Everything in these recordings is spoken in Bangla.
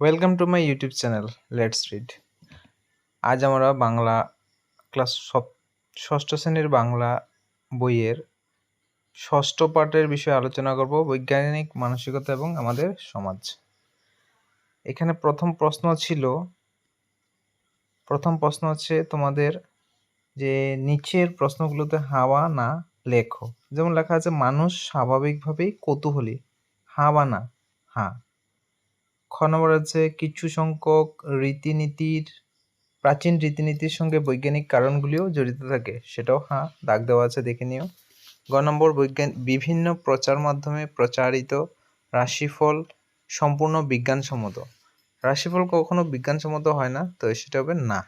Welcome to my YouTube channel let's read আজ আমরা বাংলা ক্লাস ষষ্ঠ শ্রেণির বাংলা বইয়ের ষষ্ঠ পাঠের বিষয়ে আলোচনা করব, বৈজ্ঞানিক, মানসিকতা এবং আমাদের সমাজ। এখানে প্রথম প্রশ্ন ছিল, প্রথম প্রশ্ন হচ্ছে তোমাদের যে নিচের প্রশ্নগুলোতে হাওয়া না লেখো। যেমন লেখা আছে, মানুষ স্বাভাবিকভাবেই কৌতূহলী। হা বা না হ্যাঁ খ নম্বর আছে কিছু সংখ্যক রীতিনীতির, প্রাচীন রীতিনীতির সঙ্গে বৈজ্ঞানিক কারণগুলিও জড়িত থাকে। সেটাও হ্যাঁ দাগ দেওয়া আছে, দেখে নিও। গ নম্বর, বৈজ্ঞান বিভিন্ন প্রচার মাধ্যমে প্রচারিত রাশিফল সম্পূর্ণ বিজ্ঞানসম্মত। রাশিফল কখনো বিজ্ঞানসম্মত হয় না, তো সেটা হবে না।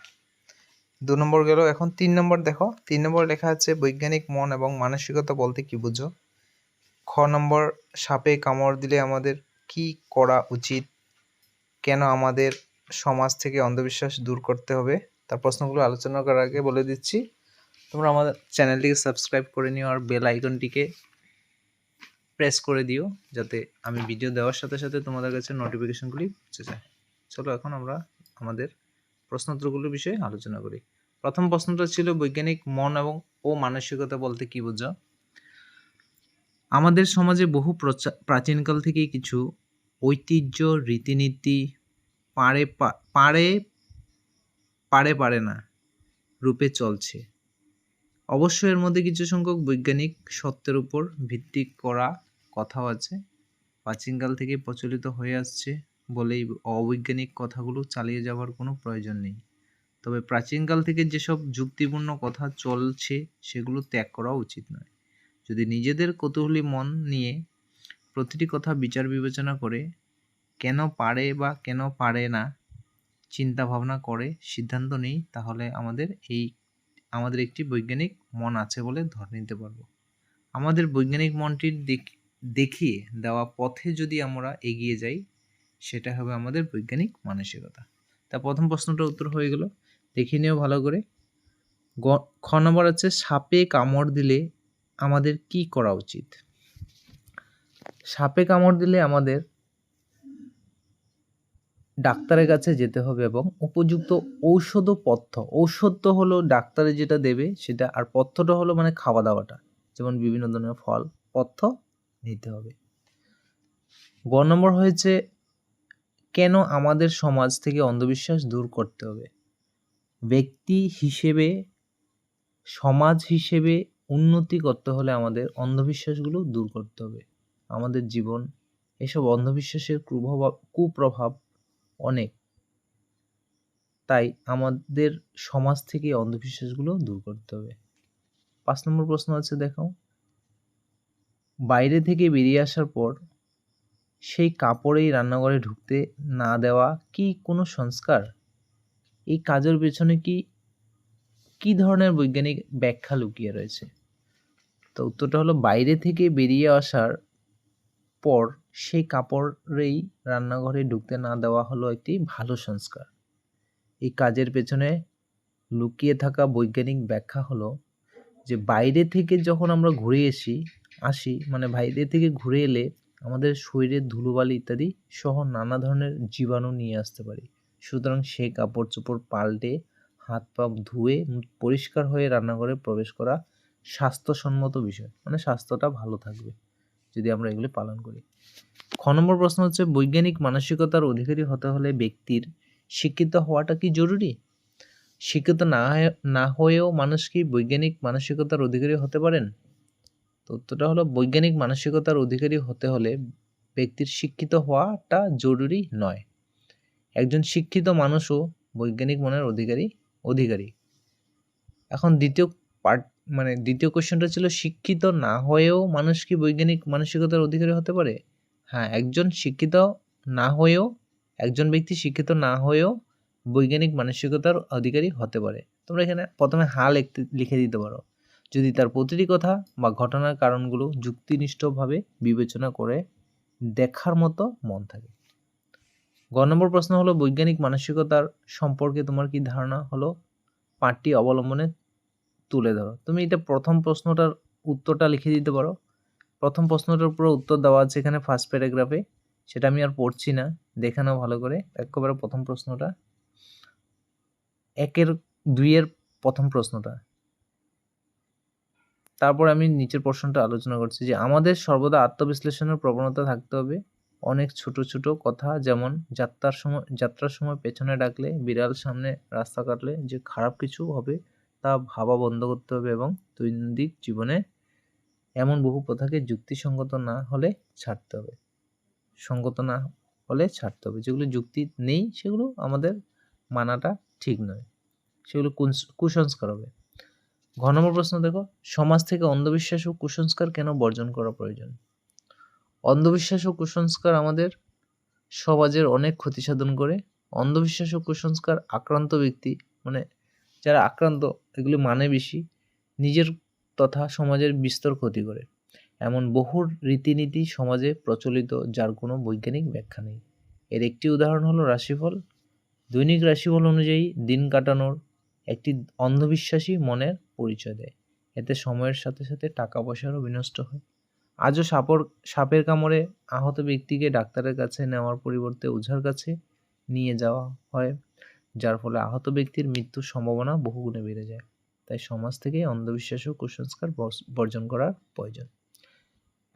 দু নম্বর গেল, এখন তিন নম্বর দেখো। তিন নম্বর লেখা আছে, বৈজ্ঞানিক মন এবং মানসিকতা বলতে কি বুঝো? খ নম্বর, সাপে কামড় দিলে আমাদের কি করা উচিত? কেন আমাদের সমাজ থেকে অন্ধবিশ্বাস দূর করতে হবে? তার প্রশ্নগুলো আলোচনা করার আগে বলে দিচ্ছি, তোমরা আমাদের চ্যানেলটিকে সাবস্ক্রাইব করে নিও আর বেল আইকনটিকে প্রেস করে দিও, যাতে আমি ভিডিও দেওয়ার সাথে সাথে তোমাদের কাছে নোটিফিকেশনগুলি পৌঁছে যায়। চলো এখন আমরা আমাদের প্রশ্নোত্তরগুলোর বিষয়ে আলোচনা করি। প্রথম প্রশ্নটা ছিল, বৈজ্ঞানিক মন এবং ও মানসিকতা বলতে কি বোঝো আমাদের সমাজে বহু প্রচা- প্রাচীনকাল থেকেই কিছু ঐতিহ্য, রীতিনীতি পারে পারে পারে পারে না, রূপে চলছে। অবশ্য এর মধ্যে কিছু সংখ্যক বৈজ্ঞানিক সত্যের উপর ভিত্তি করা কথাও আছে। প্রাচীনকাল থেকে প্রচলিত হয়ে আসছে বলেই অবৈজ্ঞানিক কথাগুলো চালিয়ে যাওয়ার কোনো প্রয়োজন নেই। তবে প্রাচীনকাল থেকে যেসব যুক্তিপূর্ণ কথা চলছে সেগুলো ত্যাগ করা উচিত নয়। যদি নিজেদের কৌতূহলী মন নিয়ে প্রতিটি কথা বিচার বিবেচনা করে কেন পারে বা কেন পারে না চিন্তা ভাবনা করে সিদ্ধান্ত নেই, তাহলে আমাদের এই, আমাদের একটি বৈজ্ঞানিক মন আছে বলে ধরে নিতে পারব। আমাদের বৈজ্ঞানিক মনটির দিক- দেখিয়ে দেওয়া পথে যদি আমরা এগিয়ে যাই, সেটা হবে আমাদের বৈজ্ঞানিক মানসিকতা। তা প্রথম প্রশ্নটার উত্তর হয়ে গেল। দেখে নিও ভালো করে। খ নম্বর হচ্ছে সাপে কামড় দিলে আমাদের কি করা উচিত? সাপে কামড় দিলে আমাদের ডাক্তারের কাছে যেতে হবে এবং উপযুক্ত ঔষধ ও পথ্য। ঔষধ তো হলো ডাক্তারে যেটা দেবে সেটা, আর পথ্যটা হলো মানে খাওয়া দাওয়াটা। যেমন বিভিন্ন ধরনের ফল, পথ্য নিতে হবে। গ নম্বর হয়েছে, কেন আমাদের সমাজ থেকে অন্ধবিশ্বাস দূর করতে হবে? ব্যক্তি হিসেবে, সমাজ হিসেবে উন্নতি করতে হলে আমাদের অন্ধবিশ্বাসগুলো দূর করতে হবে। আমাদের জীবন, এসব অন্ধবিশ্বাসের কুপ্রভাব কুপ্রভাব অনেক। তাই আমাদের সমাজ থেকে অন্ধবিশ্বাসগুলো দূর করতে হবে। পাঁচ নম্বর প্রশ্ন আছে দেখো বাইরে থেকে বেরিয়ে আসার পর সেই কাপড়েই রান্নাঘরে ঢুকতে না দেওয়া কি কোনো সংস্কার? এই কাজের পেছনে কি কি ধরনের বৈজ্ঞানিক ব্যাখ্যা লুকিয়ে রয়েছে? তো উত্তরটা হলো, বাইরে থেকে বেরিয়ে আসার পর সেই কাপড়েই রান্নাঘরে ঢুকতে না দেওয়া হলো একটি ভালো সংস্কার। এই কাজের পেছনে লুকিয়ে থাকা বৈজ্ঞানিক ব্যাখ্যা হলো যে বাইরে থেকে যখন আমরা ঘুরে এসি, আসি মানে বাইরে থেকে ঘুরে এলে আমাদের শরীরের ধুলোবালি ইত্যাদি সহ নানা ধরনের জীবাণু নিয়ে আসতে পারি। সুতরাং সেই কাপড় চোপড় পাল্টে হাত পা ধুয়ে পরিষ্কার হয়ে রান্নাঘরে প্রবেশ করা স্বাস্থ্যসম্মত বিষয় মানে স্বাস্থ্যটা ভালো থাকবে। যদি আমরা এগুলি পালন করি। খ নম্বর প্রশ্ন হচ্ছে, বৈজ্ঞানিক মানসিকতার অধিকারী হতে হলে ব্যক্তির শিক্ষিত হওয়াটা কি জরুরি? শিক্ষিত না না হয়েও মানুষ কি বৈজ্ঞানিক মানসিকতার অধিকারী হতে পারেন? তো উত্তরটা হলো, বৈজ্ঞানিক মানসিকতার অধিকারী হতে হলে ব্যক্তির শিক্ষিত হওয়াটা জরুরি নয়। একজন শিক্ষিত মানুষও বৈজ্ঞানিক মনের অধিকারী অধিকারী। এখন দ্বিতীয় পার্ট মানে দ্বিতীয় কোশ্চেনটা ছিল, শিক্ষিত না হয়েও মানুষ কি বৈজ্ঞানিক মানসিকতার অধিকারী হতে পারে? হ্যাঁ একজন শিক্ষিত না হয়েও, একজন ব্যক্তি শিক্ষিত না হয়েও বৈজ্ঞানিক মানসিকতার অধিকারী হতে পারে। তোমরা এখানে প্রথমে হা লিখতে, লিখে দিতে পারো। যদি তার প্রতিটি কথা বা ঘটনার কারণগুলো যুক্তিনিষ্ঠভাবে বিবেচনা করে দেখার মতো মন থাকে। গ নম্বর প্রশ্ন হলো, বৈজ্ঞানিক মানসিকতার সম্পর্কে তোমার কি ধারণা হলো? পাঠটি অবলম্বনে তুলে ধরো। তুমি এটা প্রথম প্রশ্নটার উত্তরটা লিখে দিতে পারো। প্রথম প্রশ্নটার পুরো উত্তর দেওয়া আছে এখানে ফার্স্ট প্যারাগ্রাফে সেটা আমি আর পড়ছি না। দেখে নাও ভালো করে। একেবারে প্রথম প্রশ্নটা। একের দুইয়ের প্রথম প্রশ্নটা। তারপর আমি নিচের প্রশ্নটা আলোচনা করছি যে আমাদের সর্বদা আত্মবিশ্লেষণের প্রবণতা থাকতে হবে। অনেক ছোট ছোট কথা যেমন যাত্রার সময় যাত্রার সময় পেছনে ডাকলে, বিড়াল সামনে রাস্তা কাটলে যে খারাপ কিছু হবে তা ভাবা বন্ধ করতে হবে এবং দৈনন্দিন জীবনে এমন বহু প্রথাকে যুক্তিসঙ্গত না হলে ছাড়তে হবে। সঙ্গত না হলে ছাড়তে হবে। যেগুলো যুক্তি নেই, সেগুলো আমাদের মানাটা ঠিক নয়। সেগুলো কুসংস্কার হবে। ঘ নম্বর প্রশ্ন, দেখো, সমাজ থেকে অন্ধবিশ্বাস ও কুসংস্কার কেন বর্জন করা প্রয়োজন? অন্ধবিশ্বাস ও কুসংস্কার আমাদের সমাজের অনেক ক্ষতি সাধন করে। অন্ধবিশ্বাস ও কুসংস্কার আক্রান্ত ব্যক্তি মানে যারা আক্রান্ত, এগুলি মানে বেশি। নিজের তথা সমাজের বিস্তর ক্ষতি করে। এমন বহু রীতিনীতি সমাজে প্রচলিত, যার কোনো বৈজ্ঞানিক ব্যাখ্যা নেই। এর একটি উদাহরণ হলো রাশিফল। দৈনিক রাশিফল অনুযায়ী দিন কাটানোর একটি অন্ধবিশ্বাসী মনের পরিচয় দেয়। এতে সময়ের সাথে সাথে টাকা পয়সারও বিনষ্ট হয়। আজও সাপর, সাপের কামড়ে আহত ব্যক্তিকে ডাক্তারের কাছে নেওয়ার পরিবর্তে ওঝার কাছে নিয়ে যাওয়া হয়। যার ফলে আহত ব্যক্তির মৃত্যুর সম্ভাবনা বহুগুণে বেড়ে যায়। তাই সমাজ থেকে অন্ধবিশ্বাস ও কুসংস্কার বর্জন করার প্রয়োজন।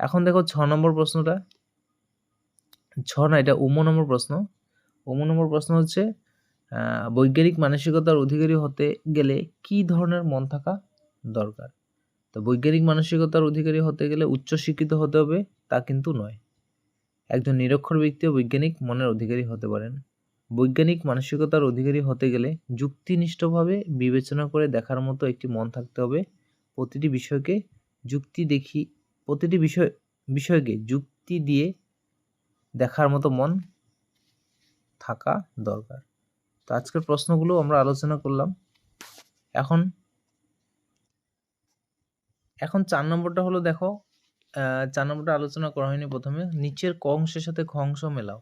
এখন দেখো ছ নম্বর প্রশ্নটা। ছ না, এটা উম নম্বর প্রশ্ন। উম নম্বর প্রশ্ন হচ্ছে বৈজ্ঞানিক মানসিকতার অধিকারী হতে গেলে কি ধরনের মন থাকা দরকার? তো বৈজ্ঞানিক মানসিকতার অধিকারী হতে গেলে উচ্চ শিক্ষিত হতে হবে তা কিন্তু নয়। একজন নিরক্ষর ব্যক্তিও বৈজ্ঞানিক মনের অধিকারী হতে পারেন। বৈজ্ঞানিক মানসিকতার অধিকারী হতে গেলে যুক্তিনিষ্ঠভাবে বিবেচনা করে দেখার মতো একটি মন থাকতে হবে। প্রতিটি বিষয়কে যুক্তি দেখি, প্রতিটি বিষয়, বিষয়কে যুক্তি দিয়ে দেখার মতো মন থাকা দরকার। তো আজকের প্রশ্নগুলো আমরা আলোচনা করলাম। এখন এখন চার নম্বরটা হলো দেখো চার নম্বরটা আলোচনা করা হয়নি প্রথমে। নিচের ক অংশের সাথে খ অংশ মেলাও।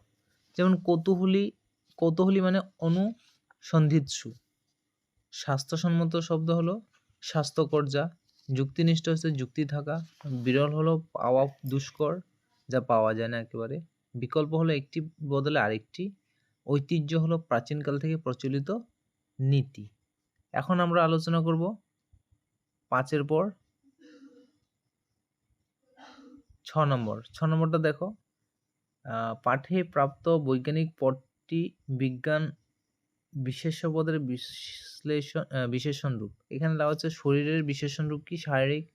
যেমন কৌতূহলী কৌতূহলী মানে অনুসন্ধিৎসু। স্বাস্থ্যসম্মত শব্দ হলো স্বাস্থ্যকর যা যুক্তিনিষ্ঠ হচ্ছে যুক্তি থাকা। বিরল হলো পাওয়া দুষ্কর যা পাওয়া যায় না একেবারে। বিকল্প হলো একটি বদলে আরেকটি। ঐতিহ্য হলো প্রাচীনকাল থেকে প্রচলিত নীতি। এখন আমরা আলোচনা করব পাঁচের পর ছ নম্বর। ছ নম্বরটা দেখো পাঠে প্রাপ্ত বৈজ্ঞানিক পদটি বিজ্ঞান বিশেষ্য পদের বিশ্লেষণ বিশেষণ রূপ এখানে দেওয়া হচ্ছে শরীরের বিশেষণ রূপ কি, শারীরিক,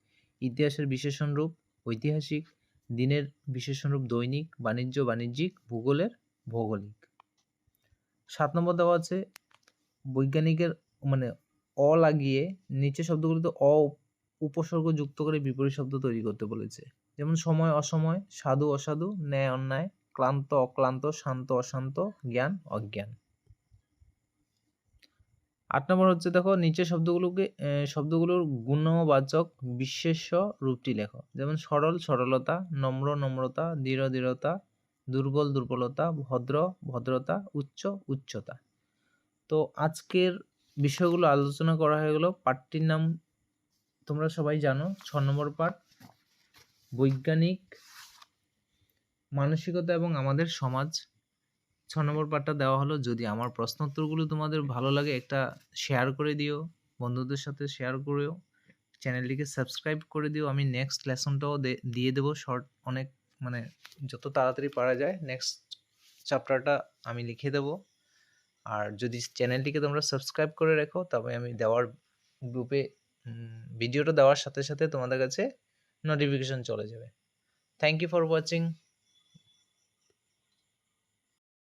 ইতিহাসের বিশেষণ রূপ ঐতিহাসিক, দিনের বিশেষণ রূপ দৈনিক, বাণিজ্য, বাণিজ্যিক, ভূগোলের ভৌগোলিক। সাত নম্বর দেওয়া আছে, বৈজ্ঞানিকের মানে অ লাগিয়ে নিচে শব্দগুলিতে অ উপসর্গ যুক্ত করে বিপরীত শব্দ তৈরি করতে বলেছে। যেমন সময়, অসময়, সাধু, অসাধু, ন্যায়, অন্যায় ক্লান্ত, অক্লান্ত, শান্ত, অশান্ত, জ্ঞান, অজ্ঞান। আট নম্বর হচ্ছে দেখো নিচে শব্দগুলোকে শব্দগুলোর গুণবাচক বিশেষ্য রূপটি লেখো। যেমন সরল, সরলতা, নম্র, নম্রতা, দৃঢ়, দৃঢ়তা, দুর্বল, দুর্বলতা, ভদ্র, ভদ্রতা, উচ্চ, উচ্চতা। তো আজকের বিষয়গুলো আলোচনা করা হয়ে গেল। পাঠটির নাম তোমরা সবাই জানো, ছ নম্বর পাঠ, বৈজ্ঞানিক মানসিকতা এবং আমাদের সমাজ, ছ নম্বর পার্টটা দেওয়া হলো, যদি আমার প্রশ্ন উত্তরগুলো তোমাদের ভালো লাগে, একটা শেয়ার করে দিও, বন্ধুদের সাথে শেয়ার করেও চ্যানেলটিকে সাবস্ক্রাইব করে দিও। আমি নেক্সট লেসনটাও দিয়ে দেবো শর্ট অনেক মানে যত তাড়াতাড়ি পারা যায় নেক্সট চ্যাপ্টারটা আমি লিখে দেবো। আর যদি চ্যানেলটিকে তোমরা সাবস্ক্রাইব করে রেখো, তবে আমি দেওয়ার গ্রুপে ভিডিওটা দেওয়ার সাথে সাথে তোমাদের কাছে নোটিফিকেশন চলে যাবে। Thank you for watching